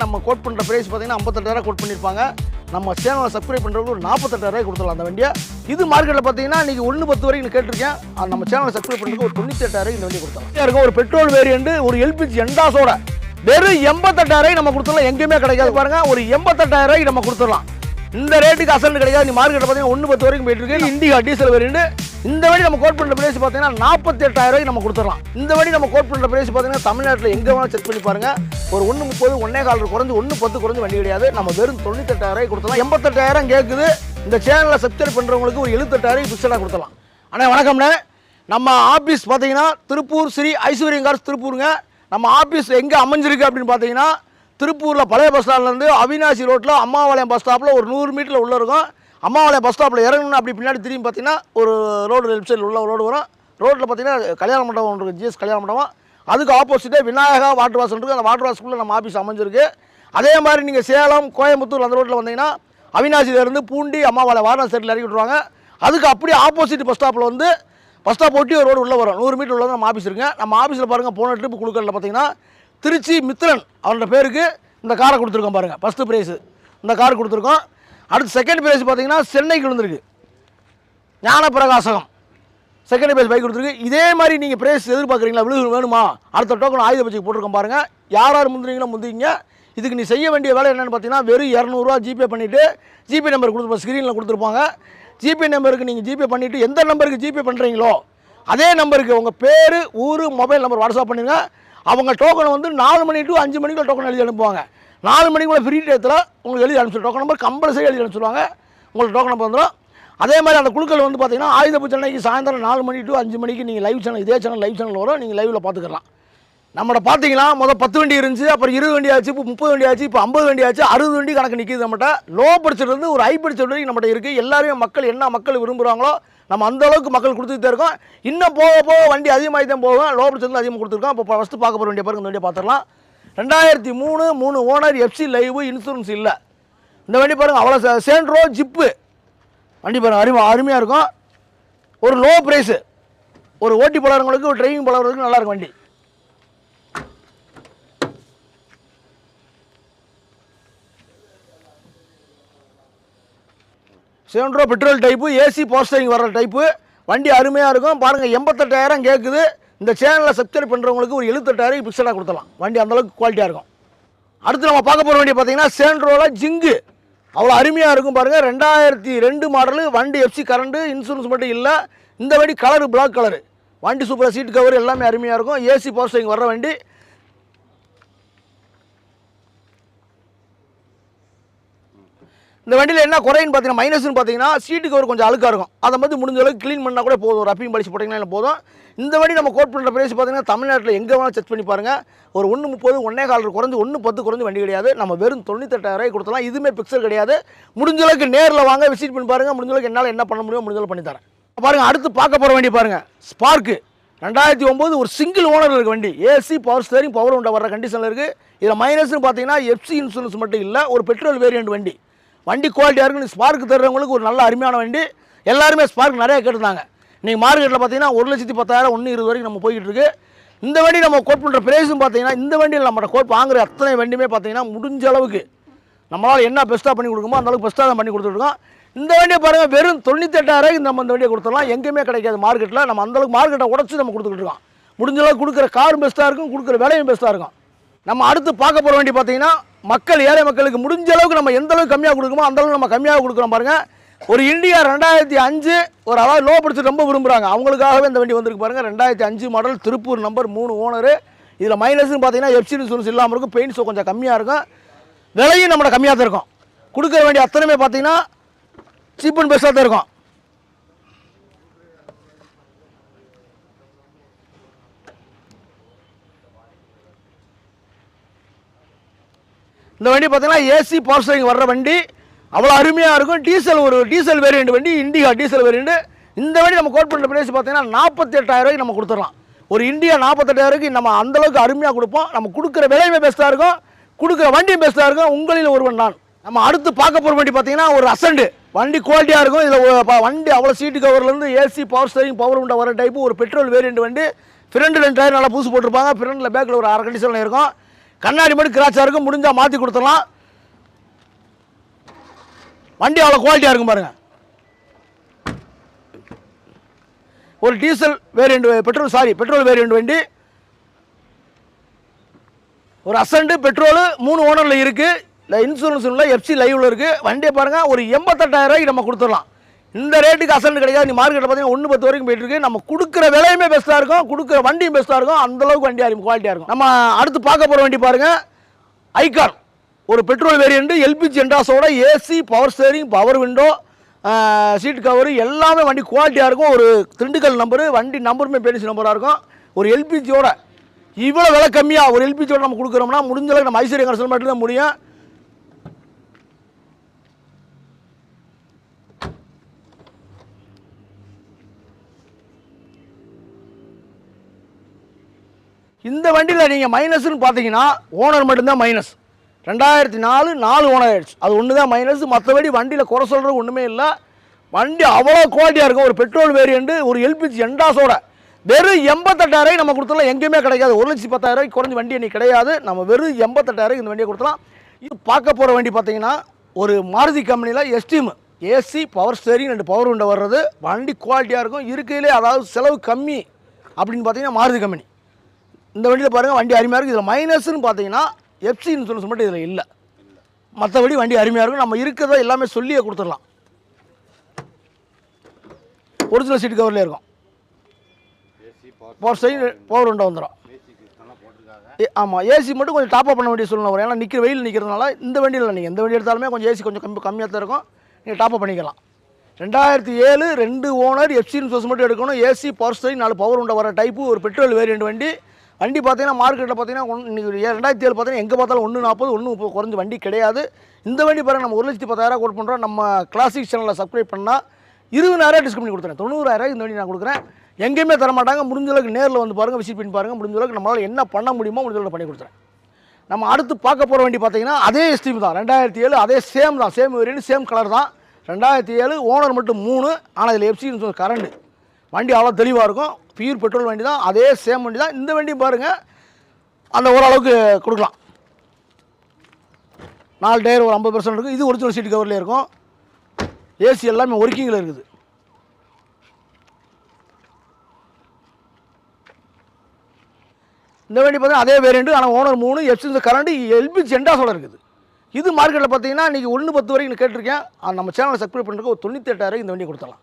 நம்ம கோட் பண்ணுற ப்ரைஸ் பார்த்தீங்கன்னா ஐம்பத்தெட்டாயிரம் கோட் பண்ணியிருப்பாங்க நம்ம சேனலை சப்ஸ்கிரைப் பண்ணுறவங்க ஒரு நாற்பத்தெட்டாயிரம் கொடுத்துடலாம் அந்த வண்டியை. இது மார்க்கெட்டில் பார்த்தீங்கன்னா நீங்கள் ஒன்று பத்து வரைக்கும் கேட்டிருக்கேன். நம்ம சேனலை சப்ஸ்கிரைப் பண்ணுறதுக்கு ஒரு தொண்ணூத்தெட்டாயிரம் இந்த வண்டி கொடுத்தலாம் இருக்கும் ஒரு பெட்ரோல் வேரியண்ட் ஒரு எல்பிஜி எண்டாஸோட வெறும் எண்பத்தெட்டாயிரம் நம்ம கொடுத்துடலாம். எங்கேயுமே கிடைக்காது பாருங்க ஒரு எண்பத்தெட்டாயிரம் நம்ம கொடுத்துடலாம். இந்த ரேட்டுக்கு அசல் கிடைக்காது. நீ மார்க்கெட்டில் பார்த்தீங்கன்னா ஒன்று பத்து வரைக்கும் போயிட்டு இருக்கு. இண்டிகா டீசல் வேரியண்ட் இந்த வழி நம்ம கோட் பண்ணுற பிரைஸ் பார்த்தீங்கன்னா நாற்பத்தி எட்டாயிரம் நம்ம கொடுத்துடலாம். இந்த வழி நம்ம கோட் பண்ணுற பிரைஸ் பார்த்தீங்கன்னா தமிழ்நாட்டில் எங்கே வேணாலும் செக் பண்ணி பாருங்கள் ஒரு ஒன்று முப்பது ஒன்னே கால் குறைஞ்சு ஒன்று பத்து குறைஞ்சு வண்டி கிடையாது. நம்ம வெறும் தொண்ணூத்தெட்டாயிரம் கொடுத்தலாம் எண்பத்தெட்டாயிரம் கேட்குது இந்த சேனலை சப்ஸ்கிரைப் பண்ணுறவங்களுக்கு ஒரு எழுபத்தெட்டாயிரம் ஃபிக்ஸடாக கொடுத்துடலாம். ஆனால் வணக்கம்ண்ணே. நம்ம ஆஃபீஸ் பார்த்தீங்கன்னா திருப்பூர் ஸ்ரீ ஐஸ்வர்யம் கார்ஸ் திருப்பூருங்க. நம்ம ஆஃபீஸ் எங்கே அமைஞ்சிருக்கு அப்படின்னு பார்த்தீங்கன்னா திருப்பூரில் பழைய பஸ் ஸ்டாண்ட்லேருந்து அவினாசி ரோட்டில் அம்மாவாளையம் பஸ் ஸ்டாப்பில் ஒரு நூறு மீட்டரில் உள்ள இருக்கும். அம்மாவாளையம் பஸ் ஸ்டாப்பில் இறங்கணும்னு அப்படி பின்னாடி திரும்பி பார்த்தீங்கன்னா ஒரு ரோடு லெஃப்ட் சைடில் உள்ள ரோடு வரும். ரோட்டில் பார்த்தீங்கன்னா கல்யாண மண்டபம் ஒன்று இருக்குது ஜிஎஸ் கல்யாண மண்டபம். அதுக்கு ஆப்போசிட்டே விநாயகா வாட்டர் வாஷ் இருக்குது அந்த வாட்டர் வாஷ்க்குள்ளே நம்ம ஆஃபீஸ் அமைஞ்சிருக்கு. அதே மாதிரி நீங்கள் சேலம் கோயம்புத்தூர் அந்த ரோட்டில் வந்தீங்கன்னா அவினாசியிலேருந்து பூண்டி அம்மாவாளையம் வாரணாசி சைடில் இறக்கி விட்ருவாங்க அதுக்கு அப்படியே ஆப்போசிட் பஸ் ஸ்டாப்பில் வந்து பஸ் ஸ்டாப் ஒட்டி ஒரு ரோடு உள்ளே வரும். நூறு மீட்டர் உள்ள நம்ம ஆஃபீஸ் இருக்குங்க நம்ம ஆஃபீஸில் பாருங்கள் போன ட்ரிப் குழுக்கலில் பார்த்தீங்கன்னா திருச்சி மித்ரன் அவரோட பேருக்கு இந்த காரை கொடுத்துருக்கோம் பாருங்கள் ஃபஸ்ட்டு ப்ரைஸு இந்த கார் கொடுத்துருக்கோம். அடுத்து செகண்ட் ப்ரைஸ் பார்த்தீங்கன்னா சென்னைக்கு விழுந்திருக்கு. ஞானப்பிரகாசகம். செகண்ட் ப்ரைஸ் பைக் கொடுத்துருக்கு. இதே மாதிரி நீங்கள் ப்ரைஸ் எதிர்பார்க்குறீங்களா? விழுகு வேணுமா? அடுத்த டோக்கன் ஆயுத பட்ஜெட் போட்டிருக்கோம் பாருங்கள் யார் யார் முந்திரிங்களோ முந்திரிங்க இதுக்கு நீ செய்ய வேண்டிய வேலை என்னென்னு பார்த்தீங்கன்னா வெறும் இரநூறுவா ஜிபே பண்ணிவிட்டு ஜிபே நம்பர் கொடுத்துருப்போம் ஸ்க்ரீனில் கொடுத்துருப்பாங்க. ஜிபே நம்பருக்கு நீங்கள் ஜிபே பண்ணிவிட்டு எந்த நம்பருக்கு ஜிபே பண்ணுறீங்களோ அதே நம்பருக்கு உங்கள் பேர் ஊர் மொபைல் நம்பர் வாட்ஸ்அப் பண்ணுங்கள் அவங்க டோக்கன் வந்து நாலு மணி டு அஞ்சு மணிக்குள்ள டோக்கன் எழுதி அனுப்புவாங்க. நாலு மணிக்குள்ள ஃப்ரீ டயத்தில் உங்களுக்கு எழுதி அனுப்பிச்சு டோக்கன் நம்பர் கம்பல்சரி எழுதி அனுப்பிச்சுடுவாங்க உங்களுக்கு டோக்கன் நம்பர் வந்துடும் அதே மாதிரி அந்த குழுக்கள் வந்து பார்த்தீங்கன்னா ஆயுத பூஜை அன்னைக்கு சாயந்தரம் நாலு மணி டு அஞ்சு மணிக்கு நீங்கள் லைவ் சேனல் இதே சேனல் லைவ் சேனல் வரும். நீங்கள் லைவில் பார்த்துக்கலாம் நம்மளை பார்த்தீங்கன்னா முதல் பத்து வண்டி இருந்துச்சு அப்புறம் இருபது வண்டி ஆச்சு இப்போ முப்பது வண்டி ஆச்சு இப்போ ஐம்பது வண்டி ஆச்சு அறுபது வண்டி கணக்கு நிற்கிது நம்மகிட்ட லோ படிச்சிருந்து ஒரு ஹை படிச்ச வரைக்கும் நம்மகிட்ட இருக்குது எல்லாருமே மக்கள் என்ன மக்கள் விரும்புகிறாங்களோ நம்ம அந்த அளவுக்கு மக்கள் கொடுத்துட்டே இருக்கோம். இன்னும் போக போக வண்டி அதிகமாகி தான் போகும். லோ படிச்சிருந்து அதிகமாக கொடுத்துருக்கோம். இப்போ ஃபஸ்ட்டு பார்க்க போகிற வண்டியை பாருங்க. இந்த வண்டியை பார்த்துடலாம். ரெண்டாயிரத்தி மூணு மூணு ஓனர் எஃப்சி லைவு இன்சூரன்ஸ் இல்லை. இந்த வண்டி பாருங்கள் அவ்வளோ சேண்ட்ரோ ஜிப்பு வண்டி பாருங்கள் அருமை அருமையாக இருக்கும். ஒரு லோ ப்ரைஸு ஒரு ஓட்டி பழகிறவங்களுக்கு ஒரு டிரைவிங் பழகிறதுக்கு நல்லா இருக்கும் வண்டி. Santro petrol type AC power steering வர்ற டைப்பு வண்டி அருமையாக இருக்கும். பாருங்கள் எண்பத்தெட்டாயிரம் கேட்குது இந்த சேனலில் சப்ஸ்கிரைப் பண்ணுறவங்களுக்கு ஒரு எழுபத்தெட்டாயிரம் பிக்சடாக கொடுத்தலாம் வண்டி அந்தளவுக்கு குவாலிட்டியாக இருக்கும். அடுத்து நம்ம பார்க்க போகிற வண்டி பார்த்தீங்கன்னா சேண்ட்ரோவில் ஜிங்கு அவ்வளோ அருமையாக இருக்கும் பாருங்கள் ரெண்டாயிரத்தி ரெண்டு மாடலு வண்டி எஃப்சி கரண்டு இன்சூரன்ஸ் மட்டும் இல்லை. இந்த வண்டி கலரு பிளாக் கலரு வண்டி சூப்பராக சீட் கவர் எல்லாமே அருமையாக இருக்கும். ஏசி போஸ்டரிங் வர்ற வண்டி. இந்த வண்டியில் என்ன குறைன்னு பார்த்தீங்கன்னா மைனஸ்னு பார்த்தீங்கன்னா சீட்டு கவர் கொஞ்சம் அழுக்காக இருக்கும். அதை வந்து முடிஞ்ச அளவுக்கு க்ளீன் பண்ணால் கூட போதும். ஒரு ரப்பிங் படிச்சு போட்டிங்கன்னா போதும்? இந்த வண்டி நம்ம கோட் பண்ணுற பிரைஸ் பார்த்தீங்கன்னா தமிழ்நாட்டில் எங்கே வேணாலும் செக் பண்ணி பாருங்கள் ஒரு ஒன்று முப்பது ஒன்றே கால் குறைஞ்சு ஒன்று பத்து குறைஞ்சு வண்டி கிடையாது. நம்ம வெறும் தொண்ணூத்தெட்டாயிரம் கொடுத்தலாம். இதுவுமே பிக்சல் கிடையாது. முடிஞ்ச அளவுக்கு நேரில் வாங்க விசிட் பண்ணி பாருங்கள் முடிஞ்ச அளவுக்கு என்னால் என்ன பண்ண முடியும் முடிஞ்ச அளவுக்கு பண்ணி தரேன். பாருங்கள் அடுத்து பார்க்க போகிற வண்டி பாருங்கள் ஸ்பார்க்கு ரெண்டாயிரத்தி ஒம்பது ஒரு சிங்கிள் ஓனர் இருக்குது வண்டி. ஏசி பவர் ஸ்டேரிங் பவர் உண்டை வர கண்டிஷனில் இருக்குது இதில் மைனஸ்னு பார்த்தீங்கன்னா எஃப்சி இன்சூரன்ஸ் மட்டும் இல்லை ஒரு பெட்ரோல் வேரியண்ட் வண்டி. வண்டி குவாலிட்டியாக இருக்குன்னு ஸ்பார்க் தர்றவங்களுக்கு ஒரு நல்ல அருமையான வண்டி. எல்லாருமே ஸ்பார்க் நிறைய கேட்டிருந்தாங்க. நீங்கள் மார்க்கெட்டில் பார்த்தீங்கன்னா ஒரு லட்சத்தி பத்தாயிரம் ஒன்று இருபது வரைக்கும் நம்ம போய்கிட்டு இருக்கு. இந்த வண்டி நம்ம கோட் பண்ணுற ப்ரைஸும் பார்த்தீங்கன்னா இந்த வண்டியில் நம்ம கோட் வாங்குற அத்தனை வண்டியுமே பார்த்தீங்கன்னா முடிஞ்ச அளவுக்கு நம்மளால் என்ன பெஸ்ட்டாக பண்ணி கொடுக்குமோ அந்தளவுக்கு பெஸ்ட்டாக தான் பண்ணி கொடுத்துருக்கோம் இந்த வண்டியை பாருங்கள் வெறும் தொண்ணூத்தெட்டாயிரம் நம்ம இந்த வண்டியை கொடுத்துடலாம். எங்கேயுமே கிடைக்காது மார்க்கெட்டில் நம்ம அந்தளவுக்கு மார்க்கெட்டை உடச்சி நம்ம கொடுத்துக்கிட்டு இருக்கோம். முடிஞ்சளவுக்கு கொடுக்குற காரும் பெஸ்ட்டாக இருக்கும் கொடுக்குற விலையும் பெஸ்ட்டாக இருக்கும். நம்ம அடுத்து பார்க்க போகிற வண்டி பார்த்தீங்கன்னா மக்கள் ஏழை மக்களுக்கு முடிஞ்ச அளவுக்கு நம்ம எந்த அளவுக்கு கம்மியாக கொடுக்குமோ அந்த அளவுக்கு நம்ம கம்மியாக கொடுக்குறோம் பாருங்க. ஒரு இந்தியா ரெண்டாயிரத்தி அஞ்சு ஒரு அதாவது லோ படிச்சு ரொம்ப விரும்புகிறாங்க அவங்களுக்காகவே இந்த வண்டி வந்திருக்கு பாருங்க. ரெண்டாயிரத்தி அஞ்சு மாடல் திருப்பூர் நம்பர் மூணு ஓனரு இதில் மைனஸ்னு பார்த்தீங்கன்னா எஃப்சி இன்சூரன்ஸ் இல்லாமல் இருக்கும். பெயிண்ட் ஷோ கொஞ்சம் கம்மியாக இருக்கும். விலையும் நம்மளோட கம்மியாக தான் இருக்கும். கொடுக்குற வேண்டிய அத்தனையுமே பார்த்தீங்கன்னா சீப் அண்ட் பெஸ்ட்டாக தான் இருக்கும். இந்த வண்டி பார்த்தீங்கன்னா ஏசி பவர் ஸ்டேரிங் வர்ற வண்டி. அவ்வளோ அருமையாக இருக்கும். டீசல் ஒரு டீசல் வேரியண்ட் வண்டி இண்டிகா டீசல் வேரியண்ட் இந்த வண்டி நம்ம கோட் பண்ணுற பிரைஸ் பார்த்தீங்கன்னா நாற்பத்தி எட்டாயிரம் நம்ம கொடுத்துடலாம். ஒரு இந்தியா நாற்பத்தெட்டாயிரம் நம்ம அந்தளவுக்கு அருமையாக கொடுப்போம். நம்ம கொடுக்குற விலையுமே பெஸ்ட்டாக இருக்கும். கொடுக்குற வண்டியும் பெஸ்ட்டாக இருக்கும். உங்களில் ஒருவன் நான். நம்ம அடுத்து பார்க்க போகிற வண்டி பார்த்தீங்கன்னா ஒரு அசண்டு வண்டி குவாலிட்டியாக இருக்கும். இதில் வண்டி அவ்வளோ சீட்டு கவர்லேருந்து ஏசி பவர் ஸ்டேரிங் பவர் உண்டை வர டைப்பு ஒரு பெட்ரோல் வேரியண்ட் வண்டி. ஃப்ரண்ட் ரெண்டு டயர் நல்லா பூசு போட்டிருப்பாங்க. ஃப்ரண்டில் பேக்கில் ஒரு அரை கண்டிஷனில் இருக்கும். கண்ணாடி மட்டும் கிராச்சாக இருக்கும் முடிஞ்சால் மாற்றி கொடுத்துடலாம். வண்டி அவ்வளோ குவாலிட்டியாக இருக்கும் பாருங்கள் ஒரு diesel variant petrol sorry petrol variant வண்டி. ஒரு அசண்டு பெட்ரோலு மூணு ஓனரில் இருக்குது இல்லை இன்சூரன்ஸ் இல்லை எஃப்சி லைவில் இருக்குது வண்டியை பாருங்கள் ஒரு எண்பத்தெட்டாயிரம் ரூபாய்க்கு நம்ம கொடுத்துடலாம். இந்த ரேட்டுக்கு அசண்டு கிடைக்காது. நீ மார்க்கெட்டில் பார்த்தீங்கன்னா ஒன்று பத்து வரைக்கும் போயிட்டு இருக்கு நம்ம கொடுக்குற விலையுமே பெஸ்ட்டாக இருக்கும். கொடுக்குற வண்டியும் பெஸ்ட்டாக இருக்கும். அந்தளவுக்கு வண்டி அறிமுக குவாலிட்டியாக இருக்கும். நம்ம அடுத்து பார்க்க போகிற வண்டி பாருங்கள் ஐகான் ஒரு petrol variant LPG என்டாஸோட AC power steering power window seat cover எல்லாமே வண்டி குவாலிட்டியாக இருக்கும். ஒரு திண்டுக்கல் நம்பரு வண்டி நம்பருமே பேனிசி நம்பராக இருக்கும். ஒரு எல்பிஜியோட இவ்வளோ விலை கம்மியாக ஒரு எல்பிஜியோட நம்ம கொடுக்குறோம்னா முடிஞ்சளவுக்கு நம்ம ஐஸ்வர்யா கரசல் மட்டும் தான் முடியும். இந்த வண்டியில் நீங்கள் மைனஸ்னு பார்த்தீங்கன்னா ஓனர் மட்டும்தான் மைனஸ் ரெண்டாயிரத்தி நாலு நாலு ஓனர் ஆயிடுச்சு. அது ஒன்று தான் மைனஸ் மற்றபடி வண்டியில் குறை சொல்கிறது ஒன்றுமே இல்லை. வண்டி அவ்வளோ குவாலிட்டியாக இருக்கும். ஒரு பெட்ரோல் வேரியண்ட்டு ஒரு எல்பிஜி எண்டாஸோட வெறும் எண்பத்தெட்டாயிரம் நம்ம கொடுத்துலாம் எங்கேயுமே கிடைக்காது. ஒரு லட்சத்தி பத்தாயிரம் குறைஞ்ச வண்டி இன்றைக்கி கிடையாது. நம்ம வெறும் எண்பத்தெட்டாயிரம் இந்த வண்டியை கொடுத்துலாம் இது பார்க்க போகிற வண்டி பார்த்தீங்கன்னா ஒரு மாருதி கம்பெனியில் எஸ்டீம் ஏசி பவர் ஸ்டேரிங் ரெண்டு பவர் உண்டை வர்றது. வண்டி குவாலிட்டியாக இருக்கும். இருக்கையிலே அதாவது செலவு கம்மி அப்படின்னு பார்த்தீங்கன்னா மாருதி கம்பெனி. இந்த வண்டியில் பாருங்கள் வண்டி அருமையாக இருக்குது இதில் மைனஸ்னு பார்த்தீங்கன்னா எஃப்சி இன்சூரன்ஸ் மட்டும் இதில் இல்லை. மற்றபடி வண்டி அருமையாக இருக்கும் நம்ம இருக்கிறத எல்லாமே சொல்லியே கொடுத்துடலாம். ஒரிஜினல் சீட் கவர்லேயே இருக்கும். பவர் சைடு பவர் உண்டை வந்துடும் ஆமாம் ஏசி மட்டும் கொஞ்சம் டாப் அப் பண்ண வேண்டிய சூழ்நிலை வரும். ஏன்னா நிற்கிற வெயில் நிற்கிறதுனால இந்த வண்டியில் நீங்கள் எந்த வண்டி எடுத்தாலுமே கொஞ்சம் ஏசி கொஞ்சம் கம்மி கம்மியாக தான் இருக்கும். நீங்கள் டாப்அப் பண்ணிக்கலாம். ரெண்டாயிரத்தி ஏழு ரெண்டு ஓனர் எஃப்சி இன்சூரன்ஸ் மட்டும் எடுக்கணும். ஏசி பவர் ஸ்டேரிங் நாலு பவர் உண்டை வர டைப்பு ஒரு பெட்ரோல் வேரியண்ட் வண்டி. வண்டி பார்த்தீங்கன்னா மார்க்கெட்டில் பார்த்தீங்கன்னா ஒன்று இன்னைக்கு ரெண்டாயிரத்தி ஏழு பார்த்தீங்கன்னா எங்கே பார்த்தாலும் ஒன்று நாற்பது ஒன்று குறைஞ்ச வண்டி கிடையாது. இந்த வண்டி பாருங்கள் நம்ம ஒரு லட்சத்தி பத்தாயிரம் கோட் பண்ணுறோம் நம்ம கிளாசிக் சேனலில் சப்ஸ்கிரைப் பண்ணால் இருபதாயிரம் டிஸ்கவுண்ட் பண்ணி கொடுத்துறேன். தொண்ணூறாயிரம் இந்த வண்டி நான் கொடுக்குறேன். எங்கேயுமே தர மாட்டாங்க. முடிஞ்ச அளவுக்கு நேரில் வந்து பாருங்கள் விசிட் பண்ணி பாருங்கள் முடிஞ்ச அளவுக்கு நம்மளால் என்ன பண்ண முடியுமோ முடிஞ்ச அளவுக்கு பண்ணி கொடுத்துறேன். நம்ம அடுத்து பார்க்க போகிற வண்டி பார்த்தீங்கன்னா அதே ஸ்டீம் தான். ரெண்டாயிரத்தி ஏழு அதே சேம் தான். சேம் வேரியன்ட் சேம் கலர் தான். ரெண்டாயிரத்தி ஏழு ஓனர் மட்டும் மூணு ஆனால் இதில் எஃப்சி கரண்ட் வண்டி அவ்வளோ தெளிவாக இருக்கும். பியூர் பெட்ரோல் வண்டி தான் அதே சேம் வண்டி தான் இந்த வண்டியும் பாருங்கள் அந்த ஓரளவுக்கு கொடுக்கலாம். நாலு டயர் ஒரு ஐம்பது பர்சன்ட் இருக்கும் இது ஒரிஜினல் சீட் கவர்லேயே இருக்கும். ஏசி எல்லாமே ஒர்க்கிங்கில் இருக்குது. இந்த வண்டி பார்த்தீங்கன்னா அதே வேரியண்ட்டு ஆனால் ஓனர் மூணு எஃப்சி கரண்ட்டு எல்பிஜி ஜெண்டாஸோட இருக்குது. இது மார்க்கெட்டில் பார்த்தீங்கன்னா இன்றைக்கி ஒன்று பத்து வரைக்கும் கேட்டிருக்கேன். நம்ம சேனலை சப்ஸ்கிரைப் பண்ணுறதுக்கு ஒரு தொண்ணூற்றி எட்டாயிரம் இந்த வண்டி கொடுத்தலாம்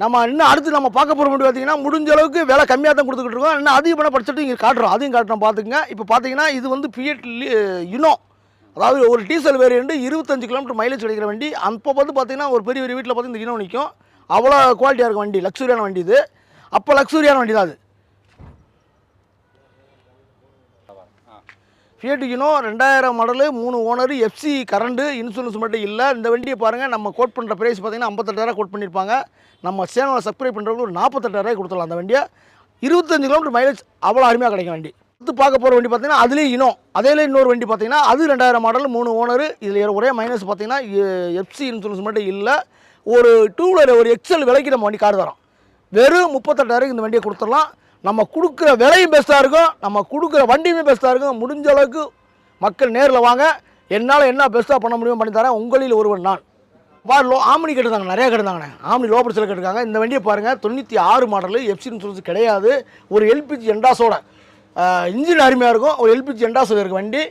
நம்ம இன்னும் அடுத்து நம்ம பார்க்க போகிற வண்டி பார்த்தீங்கன்னா முடிஞ்ச அளவுக்கு விலை கம்மியாக தான் கொடுத்துக்கிட்டு இருக்கோம். இன்னும் அதிகமான பட்ஜெட்டு இங்கே காட்டுறோம். அதையும் காட்டுறோம். பார்த்துக்குங்க. இப்போ பார்த்தீங்கன்னா இது வந்து பிஎட் இனோ அதாவது ஒரு டீசல் வேரியண்ட்டு இருபத்தஞ்சு கிலோமீட்டர் மைலேஜ் கிடைக்கிற வண்டி. அப்போ வந்து பார்த்தீங்கன்னா ஒரு பெரிய பெரிய வீட்டில் பார்த்து இந்த இனோ நிற்கும் அவ்வளோ குவாலிட்டியாக இருக்கும் வண்டி. லக்ஸுரியான வண்டி இது. அப்போ லக்ஸுரியான வண்டி தான் அது. ஃபியட் யூனோ ரெண்டாயிரம் மாடலு மூணு ஓனர் எஃப்சி கரண்டு இன்சூரன்ஸ் மட்டும் இல்லை. இந்த வண்டியை பாருங்கள் நம்ம கோட் பண்ணுற ப்ரைஸ் பார்த்தீங்கன்னா ஐம்பத்தெட்டாயிரம் கோட் பண்ணியிருப்பாங்க நம்ம சேனலை சப்ஸ்கிரைப் பண்ணுறவங்க ஒரு நாற்பத்தெட்டாயிரம் கொடுத்துடலாம் அந்த வண்டியை. இருபத்தஞ்சு கிலோமீட்டர் மைலேஜ் அவ்வளோ அருமையாக கிடைக்கும் வண்டி. அடுத்து பார்க்க போகிற வண்டி பார்த்தீங்கன்னா அதுலேயும் இனோ அதேல இன்னொரு வண்டி பார்த்தீங்கன்னா அது ரெண்டாயிரம் மாடல் மூணு ஓனர் இதில் ஒரே மைனஸ் பார்த்தீங்கன்னா எஃப்சி இன்சூரன்ஸ் மட்டும் இல்லை. ஒரு டூ வீலர் ஒரு எக்ஸல் விலைக்கு நம்ம வண்டி கார் தரோம். வெறும் முப்பத்தெட்டாயிரம் இந்த வண்டியை கொடுத்துடலாம். நம்ம கொடுக்குற விலையும் பெஸ்ட்டாக இருக்கும். நம்ம கொடுக்குற வண்டியுமே பெஸ்ட்டாக இருக்கும். முடிஞ்ச அளவுக்கு மக்கள் நேரில் வாங்க. என்னால் என்ன பெஸ்ட்டாக பண்ண முடியும் பண்ணி தரேன். உங்களில் ஒருவன் நான். பா லோ ஆம்னி கேட்டிருந்தாங்க நிறையா கேட்டிருந்தாங்கண்ணே. ஆம்னி லோ பட்ஜெட்டில் கேட்டிருக்காங்க. இந்த வண்டியை பாருங்கள் தொண்ணூற்றி ஆறு மாடலு எஃப்சி இன்சூரன்ஸ் கிடையாது. ஒரு எல்பிஜி எண்டாஸோட இன்ஜின் அருமையாக இருக்கும். ஒரு எல்பிஜி எண்டாஸ் இருக்குது வண்டி.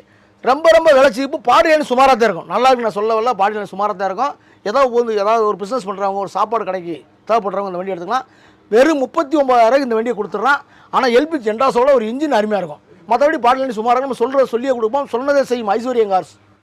ரொம்ப ரொம்ப விளைச்சிப்பு இப்போ லைன் சுமாராக தான் இருக்கும். நல்லா இருக்கு நான் சொல்ல வரல பாடி சுமாராக தான் இருக்கும். ஏதோ வந்து ஏதாவது ஒரு பிஸ்னஸ் பண்ணுறவங்க ஒரு சாப்பாடு கடைக்கு தேவைப்படுறவங்க இந்த வண்டி எடுத்துக்கலாம். வெறும் முப்பத்தி ஒம்பதாயிரம் இந்த வண்டியை கொடுத்துட்றான். ஆனால் எல்பிஜி ஜென்டாஸோட ஒரு இன்ஜின் அருமையாக இருக்கும். மற்றபடி பாடி சுமாராக நம்ம சொல்கிறத சொல்லியே கொடுப்போம். சொன்னதை செய்யும் ஐஸ்வர்யம் கார்ஸ்